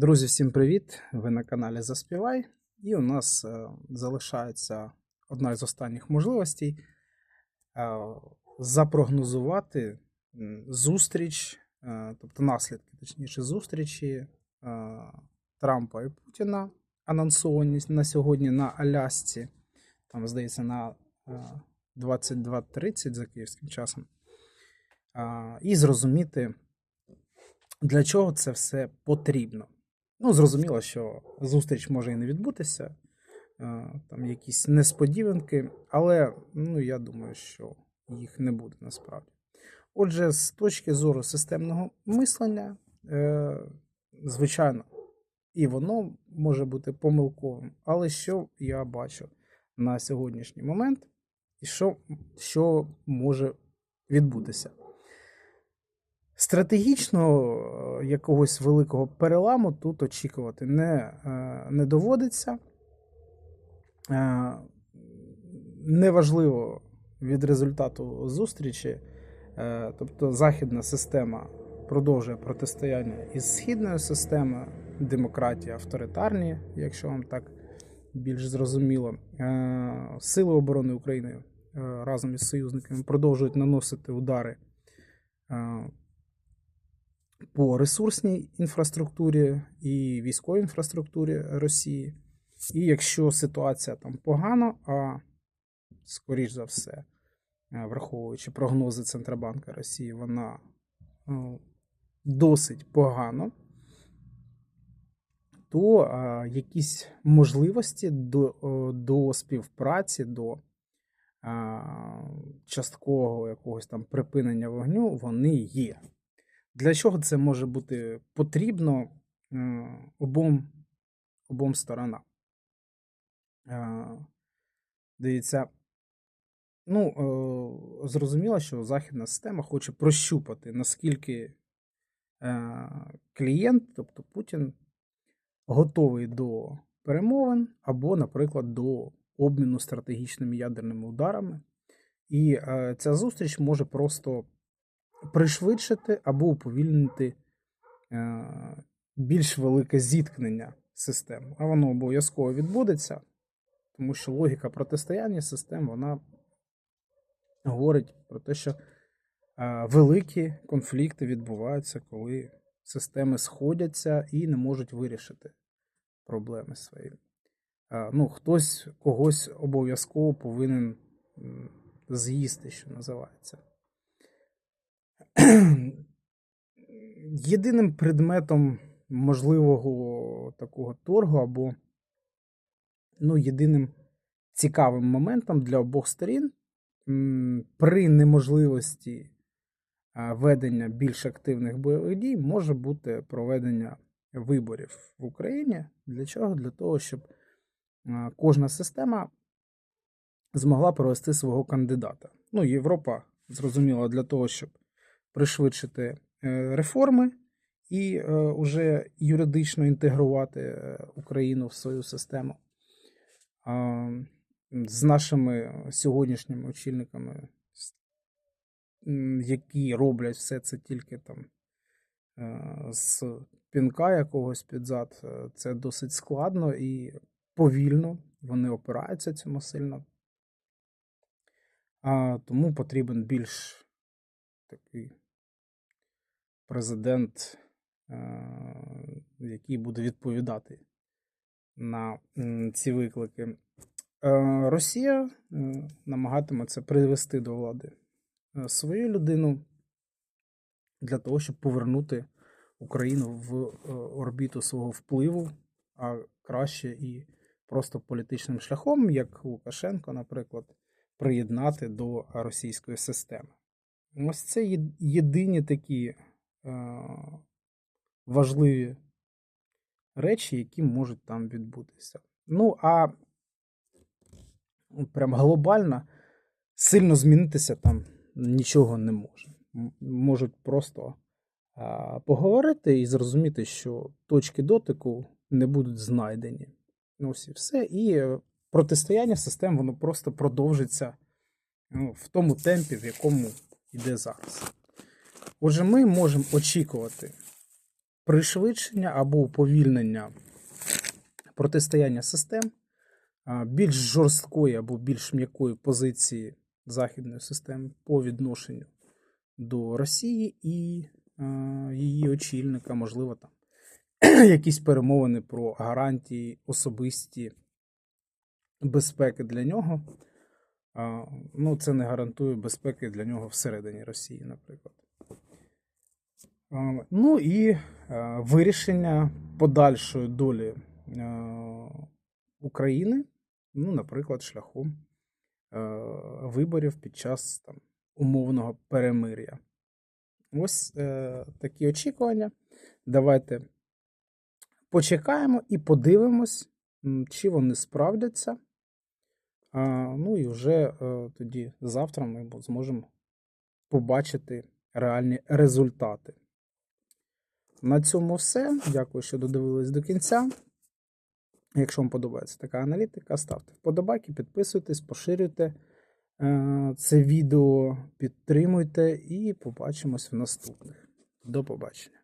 Друзі, всім привіт! Ви на каналі Заспівай. І у нас е, залишається одна із останніх можливостей е, запрогнозувати зустріч, е, тобто наслідки, точніше, зустрічі Трампа і Путіна, анонсовані на сьогодні на Алясці, там, здається, на е, 22.30 за київським часом. І зрозуміти, для чого це все потрібно. Ну, зрозуміло, що зустріч може і не відбутися, е, там якісь несподіванки, але ну, я думаю, що їх не буде насправді. Отже, з точки зору системного мислення, е, звичайно, і воно може бути помилковим. Але що я бачу на сьогоднішній момент, і що, що може відбутися? Стратегічно е, якогось великого переламу тут очікувати не, е, не доводиться. Е, Неважливо від результату зустрічі, тобто західна система продовжує протистояння із східною системою, демократія авторитарні, якщо вам так більш зрозуміло. Сили оборони України разом із союзниками продовжують наносити удари. Е, по ресурсній інфраструктурі і військовій інфраструктурі Росії. І якщо ситуація там погана, а скоріш за все, е, враховуючи прогнози Центробанка Росії, вона ну, досить погано, то е, якісь можливості до, до співпраці, до е, часткового якогось там припинення вогню, вони є. Для чого це може бути потрібно е, обом, обом сторонам? Е, Дивіться, ну, е, зрозуміло, що західна система хоче прощупати, наскільки клієнт, тобто Путін, готовий до перемовин або, наприклад, до обміну стратегічними ядерними ударами. І ця зустріч може просто пришвидшити або уповільнити е, більш велике зіткнення систем. А воно обов'язково відбудеться, тому що логіка протистояння систем вона говорить про те, що е, великі конфлікти відбуваються, коли системи сходяться і не можуть вирішити проблеми свої. Е, Ну, хтось когось обов'язково повинен з'їсти, що називається. Єдиним предметом можливого такого торгу або ну, єдиним цікавим моментом для обох сторін при неможливості ведення більш активних бойових дій може бути проведення виборів в Україні. Для чого? Для того, щоб кожна система змогла провести свого кандидата. Ну, Європа зрозуміла для того, щоб пришвидшити е, реформи і е, уже юридично інтегрувати е, Україну в свою систему. З нашими сьогоднішніми очільниками, які роблять все це тільки там е, з пінка якогось під зад, е, це досить складно і повільно. Вони опираються цьому сильно. А, тому потрібен більш такий президент, е, який буде відповідати на ці виклики. Е, Росія намагатиметься привести до влади е, свою людину для того, щоб повернути Україну в орбіту свого впливу, а краще і просто політичним шляхом, як Лукашенко, наприклад, приєднати до російської системи. Ось це єдині такі важливі речі, які можуть там відбутися. Ну, а прям глобально сильно змінитися там нічого не може. Можуть просто поговорити і зрозуміти, що точки дотику не будуть знайдені. Ось і все. І протистояння систем воно просто продовжиться ну, в тому темпі, в якому йде зараз. Отже, ми можемо очікувати пришвидшення або уповільнення протистояння систем, більш жорсткої або більш м'якої позиції західної системи по відношенню до Росії і її очільника, можливо, там якісь перемовини про гарантії особисті безпеки для нього. Ну, це не гарантує безпеки для нього всередині Росії, наприклад. А, Ну і е, вирішення подальшої долі е, України, ну, наприклад, шляхом е, виборів під час там, умовного перемир'я. Ось е, такі очікування. Давайте почекаємо і подивимось, чи вони справдяться. А, ну і вже е, тоді завтра ми зможемо побачити реальні результати. На цьому все. Дякую, що додивились до кінця. Якщо вам подобається така аналітика, ставте вподобайки, підписуйтесь, поширюйте е, це відео, підтримуйте і побачимось в наступних. До побачення.